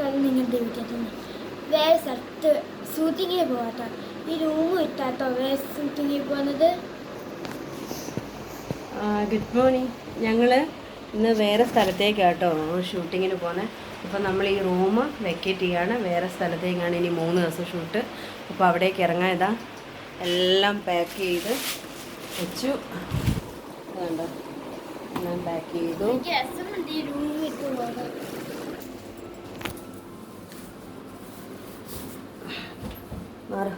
നമസ്കാരം നിങ്ങൾ വിളിക്കുന്നു വേറെ സ്ഥലത്ത് ഷൂട്ടിങ്ങിന് പോകാട്ടോ ഈ റൂം ഇട്ടാട്ടോ. വേറെ ഷൂട്ടിങ്ങിന് പോകുന്നത്? ഗുഡ് മോർണിംഗ് ഞങ്ങൾ ഇന്ന് വേറെ സ്ഥലത്തേക്ക് കേട്ടോ ഷൂട്ടിങ്ങിന് പോകുന്നത് അപ്പോൾ നമ്മൾ ഈ റൂം വെക്കേറ്റ് ചെയ്യാണ് വേറെ സ്ഥലത്തേക്കാണ് ഇനി മൂന്ന് ദിവസം ഷൂട്ട്. അപ്പോൾ അവിടേക്ക് ഇറങ്ങാൻ ഇതാ എല്ലാം പാക്ക് ചെയ്ത് വെച്ചു. വേണ്ട എല്ലാം പാക്ക് ചെയ്തു. Bora.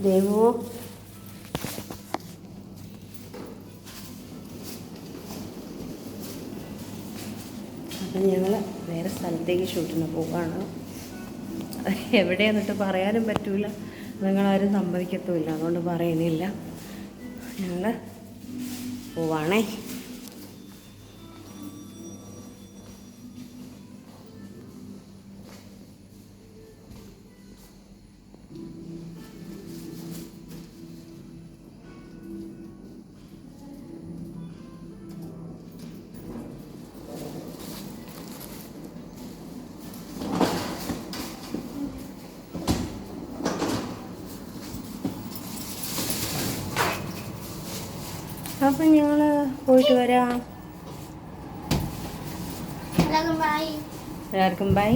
Devo അപ്പം ഞങ്ങൾ വേറെ സ്ഥലത്തേക്ക് ഷൂട്ടിന് പോവുകയാണ് എവിടെ എന്നിട്ട് പറയാനും പറ്റില്ല നിങ്ങളാരും സമ്മതിക്കത്തുമില്ല. അതുകൊണ്ട് പറയുന്നില്ല. ഞങ്ങൾ പോവാണേ. അപ്പം ഞങ്ങൾ പോയിട്ട് വരാം. എല്ലാവർക്കും ബൈ എല്ലാവർക്കും ബൈ